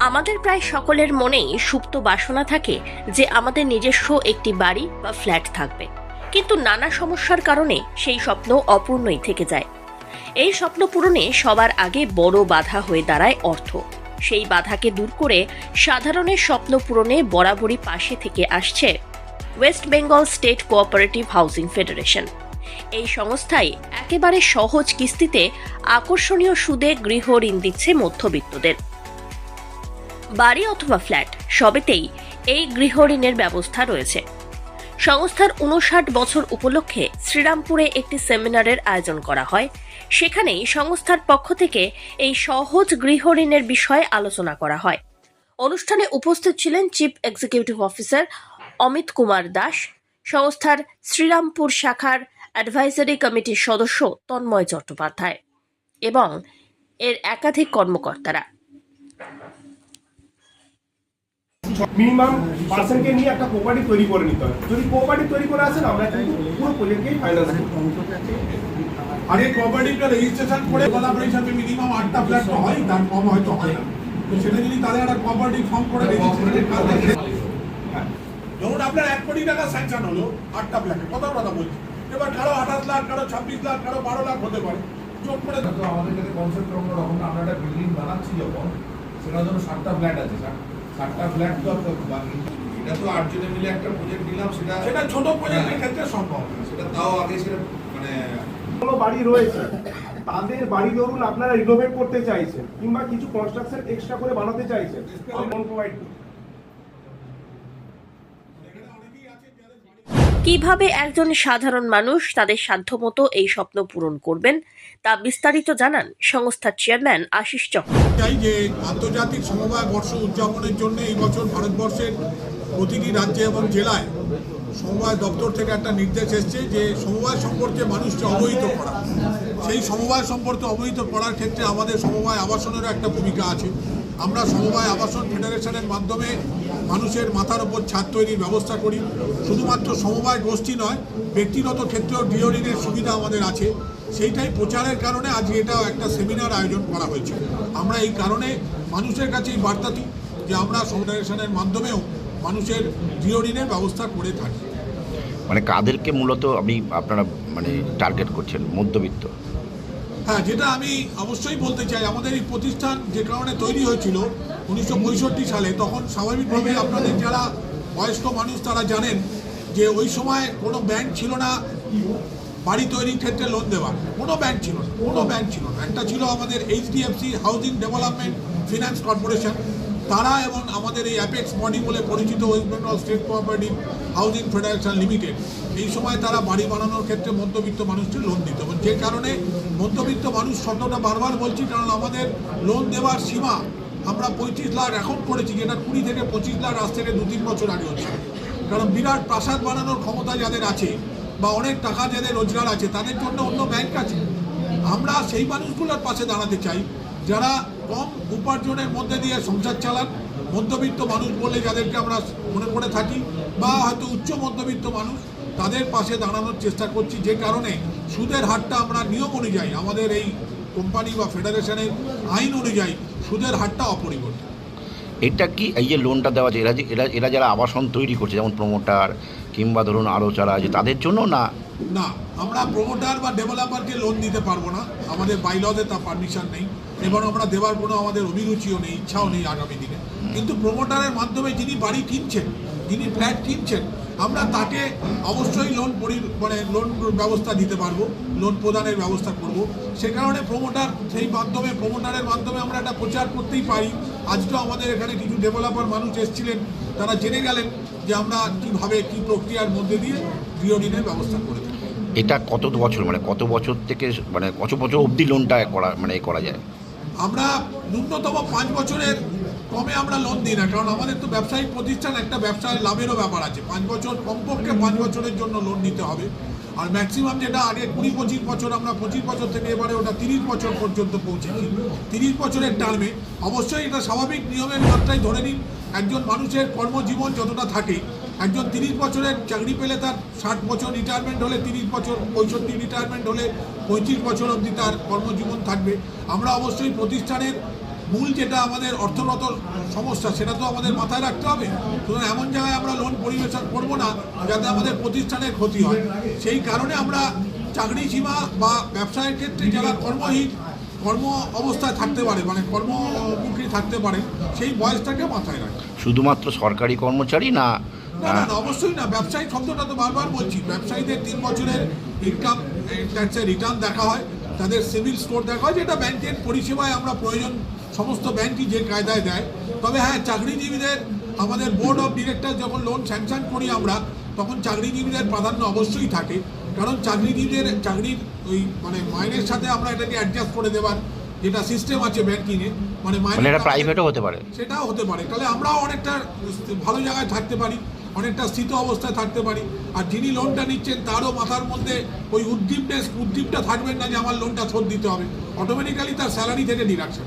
আমাদের প্রায় সকলের মনেই সুপ্ত বাসনা থাকে যে আমাদের নিজস্ব একটি বাড়ি বা ফ্ল্যাট থাকবে। কিন্তু নানা সমস্যার কারণে সেই স্বপ্ন অপূর্ণই থেকে যায়। এই স্বপ্ন পূরণে সবার আগে বড় বাধা হয়ে দাঁড়ায় অর্থ। সেই বাধাকে দূর করে সাধারণের স্বপ্ন পূরণে বরাবরই পাশে থেকে আসছে West Bengal State Cooperative Housing Federation. এই সংস্থাই একেবারে সহজ কিস্তিতে আকর্ষণীয় সুদে গৃহ ঋণ দিচ্ছে মধ্যবিত্তদের। বাড়ি অথবা ফ্ল্যাট সবেতেই এই গৃহ ঋণের ব্যবস্থা রয়েছে। সংস্থার উনষাট বছর উপলক্ষে শ্রীরামপুরে একটি সেমিনারের আয়োজন করা হয়। সেখানেই সংস্থার পক্ষ থেকে এই সহজ গৃহ ঋণের বিষয়ে আলোচনা করা হয়। অনুষ্ঠানে উপস্থিত ছিলেন chief executive officer Amit Kumar Das, সংস্থার শ্রীরামপুর শাখার অ্যাডভাইজারি কমিটির সদস্য তন্ময় চট্টোপাধ্যায় এবং এর একাধিক কর্মকর্তারা। মিনিমাম পার্সনকে নিয়ে একটা প্রপার্টি তৈরি করে নিতে হবে। যদি প্রপার্টি তৈরি করে আসেন আমরা কিন্তু পুরো প্রজেক্টকেই ফাইন্যান্স আর এই প্রপার্টিটা রেজিস্ট্রেশন করে বলার হিসাবে মিনিমাম আটটা ফ্ল্যাট তো হয় তার কম হয়তো হয় না। তো সেটা যদি তাদের একটা প্রপার্টি ফর্ম করে রেজিস্ট্রেশনের কাজ হ্যাঁ। ধরুন আপনার এক কোটি টাকা স্যাংশন হলো, আটটা ফ্ল্যাটে কত কথা বলছি। এবার কারও আঠাশ লাখ কারও ছাব্বিশ লাখ কারও বারো লাখ হতে পারে। চোখ করে আমাদের কাছে কনসেপ্ট না। আমরা একটা বিল্ডিং বানাচ্ছি যখন সেটা জন্য সাতটা ফ্ল্যাট আছে। সাতটা ফ্ল্যাট তো আর বাকি। এটা তো আট জনে মিলে একটা প্রজেক্ট দিলাম সেটা সেটা ছোট প্রজেক্টের ক্ষেত্রে সম্ভব। সেটা তাও আগে সেটা মানে কোনো বাড়ি রয়েছে। তাদের বাড়ি ধরুন আপনারা রিনোভেট করতে চাইছেন কিংবা কিছু কনস্ট্রাকশন এক্সট্রা করে বানাতে চাইছেন। প্রোভাইড কীভাবে একজন সাধারণ মানুষ তাদের সাধ্যমতো এই স্বপ্ন পূরণ করবেন, তা বিস্তারিত জানান সংস্থার চেয়ারম্যান আশিস চক্র। চাই যে আন্তর্জাতিক সমবায় বর্ষ উদযাপনের জন্য এই বছর ভারতবর্ষের প্রতিটি রাজ্যে এবং জেলায় সমবায় দপ্তর থেকে একটা নির্দেশ এসছে যে সমবায় সম্পর্কে মানুষকে অবহিত করা। সেই সমবায় সম্পর্কে অবহিত করার ক্ষেত্রে আমাদের সমবায় আবাসনেরও একটা ভূমিকা আছে। আমরা সমবায় আবাসন ফেডারেশনের মাধ্যমে মানুষের মাথার ওপর ছাদ তৈরির ব্যবস্থা করি। শুধুমাত্র সমবায় গোষ্ঠী নয়, ব্যক্তিগত ক্ষেত্রেও গৃহ ঋণের সুবিধা আমাদের আছে। সেইটাই প্রচারের কারণে আজকে এটাও একটা সেমিনার আয়োজন করা হয়েছে। আমরা এই কারণে মানুষের কাছে এই বার্তাটি যে আমরা ফেডারেশনের মাধ্যমেও মানুষের গৃহ ঋণের ব্যবস্থা করে থাকি। মানে কাদেরকে মূলত আপনি, আপনারা মানে টার্গেট করছেন, মধ্যবিত্ত? হ্যাঁ যেটা আমি অবশ্যই বলতে চাই, আমাদের এই প্রতিষ্ঠান যে কারণে তৈরি হয়েছিল উনিশশো পঁয়ষট্টি সালে, তখন স্বাভাবিকভাবে আপনাদের যারা বয়স্ক মানুষ তারা জানেন যে ওই সময় কোনো ব্যাংক ছিল না, বাড়ি তৈরির ক্ষেত্রে লোন দেওয়ার কোনো ব্যাংক ছিল না, কোনো ব্যাংক ছিল না। একটা ছিল আমাদের HDFC Housing Development Finance Corporation তারা এবং আমাদের এই অ্যাপেক্স বডি বলে পরিচিত West Bengal State Cooperative Housing Federation Limited এই সময় তারা বাড়ি বানানোর ক্ষেত্রে মধ্যবিত্ত মানুষকে লোন দিত এবং যে কারণে মধ্যবিত্ত মানুষ শব্দটা বারবার বলছি, কারণ আমাদের লোন দেওয়ার সীমা আমরা পঁয়ত্রিশ লাখ এখন করেছি, যেটা কুড়ি থেকে পঁচিশ লাখ আজ থেকে দু তিন বছর আগে হচ্ছে। কারণ বিরাট প্রাসাদ বানানোর ক্ষমতা যাদের আছে বা অনেক টাকা যাদের রোজগার আছে, তাদের জন্য অন্য ব্যাংক আছে। আমরা সেই মানুষগুলোর পাশে দাঁড়াতে চাই, যারা কম উপার্জনের মধ্যে দিয়ে সংসার চালান। মধ্যবিত্ত মানুষ বলে যাদেরকে আমরা মনে করে থাকি বা হয়তো উচ্চ মধ্যবিত্ত মানুষ তাদের পাশে দাঁড়ানোর চেষ্টা করছি যে কারণে সুদের হারটা আমরা নিয়ম অনুযায়ী আমাদের এই কোম্পানি বা ফেডারেশনের আইন অনুযায়ী সুদের হারটা অপরিবর্তিত। এটা কি এই যে লোনটা দেওয়া যায় এরা যে এরা এরা যারা আবাসন তৈরি করছে, যেমন প্রমোটার কিংবা ধরুন আরও যারা আছে, তাদের জন্য না না, আমরা প্রমোটার বা ডেভেলপারকে লোন দিতে পারব না। আমাদের বাইলতে তা পারমিশন নেই। এবং আমরা দেওয়ার কোনো আমাদের অভিরুচিও নেই, ইচ্ছাও নেই আগামী দিনে। কিন্তু প্রমোটারের মাধ্যমে যিনি বাড়ি কিনছেন, যিনি ফ্ল্যাট কিনছেন, আমরা তাকে অবশ্যই লোন পরি মানে লোন ব্যবস্থা দিতে পারব লোন প্রদানের ব্যবস্থা করব। সে কারণে প্রমোটার সেই মাধ্যমে প্রমোটারের মাধ্যমে আমরা একটা প্রচার করতেই পারি। আজকেও আমাদের এখানে কিছু ডেভেলপার মানুষ এসেছিলেন তারা জেনে গেলেন যে আমরা কীভাবে কি প্রক্রিয়ার মধ্যে দিয়ে গৃহ ঋণের ব্যবস্থা করে এটা কত বছর মানে কত বছর থেকে মানে কত বছর অবধি লোনটা করা মানে করা যায়? আমরা ন্যূনতম পাঁচ বছরের কমে আমরা লোন দিই না কারণ আমাদের তো ব্যবসায়িক প্রতিষ্ঠান একটা ব্যবসায় লাভেরও ব্যাপার আছে। পাঁচ বছর কমপক্ষে পাঁচ বছরের জন্য লোন নিতে হবে। আর ম্যাক্সিমাম যেটা আগে কুড়ি, পঁচিশ বছর, আমরা পঁচিশ বছর থেকে এবারে ওটা তিরিশ বছর পর্যন্ত পৌঁছেছি। তিরিশ বছরের টার্মে অবশ্যই এটা স্বাভাবিক নিয়মের মাত্রায় ধরে নিন, একজন মানুষের কর্মজীবন যতটা থাকে, একজন তিরিশ বছরের চাকরি পেলে তার ষাট বছর রিটায়ারমেন্ট হলে তিরিশ বছর, পঁয়ষট্টি রিটায়ারমেন্ট হলে পঁয়ত্রিশ বছর অবধি তার কর্মজীবন থাকবে। আমরা অবশ্যই প্রতিষ্ঠানের মূল যেটা আমাদের অর্থগত সমস্যা সেটা তো আমাদের মাথায় রাখতে হবে। সুতরাং এমন জায়গায় আমরা লোন পরিবেশন করব না যাতে আমাদের প্রতিষ্ঠানের ক্ষতি হয়। সেই কারণে আমরা চাকরি সীমা বা ব্যবসায়ের ক্ষেত্রে যারা কর্মহীন কর্ম অবস্থায় থাকতে পারে মানে কর্মমুখী থাকতে পারে সেই বয়সটাকে মাথায় রাখে। শুধুমাত্র সরকারি কর্মচারী না না না অবশ্যই না। ব্যবসায়ী শব্দটা তো বারবার বলছি। ব্যবসায়ীদের তিন বছরের ইনকাম ট্যাক্সের রিটার্ন দেখা হয়। তাদের সিভিল স্কোর দেখা হয় যেটা ব্যাংকের পরিষেবায় আমরা প্রয়োজন সমস্ত ব্যাংকই যে কায়দায় দেয়। তবে হ্যাঁ চাকরিজীবীদের আমাদের বোর্ড অফ ডিরেক্টর যখন লোন স্যাংশন করি আমরা তখন চাকরিজীবীদের প্রাধান্য অবশ্যই থাকে। কারণ চাকরিজীবীদের চাকরির ওই মানে মাইনের সাথে আমরা এটাকে অ্যাডজাস্ট করে দেওয়ার যেটা সিস্টেম আছে ব্যাংকিংয়ে মানে মানে এটা প্রাইভেটও হতে পারে। সেটাও হতে পারে। তাহলে আমরাও অনেকটা ভালো জায়গায় থাকতে পারি অনেকটা স্থিত অবস্থায় থাকতে পারি। আর যিনি লোনটা নিচ্ছেন তারও মাথার মধ্যে ওই উদ্দীপনেস উদ্দীপটা থাকবেন না যে আমার লোনটা শোধ দিতে হবে। অটোমেটিক্যালি তার স্যালারি থেকে ডিডাকশন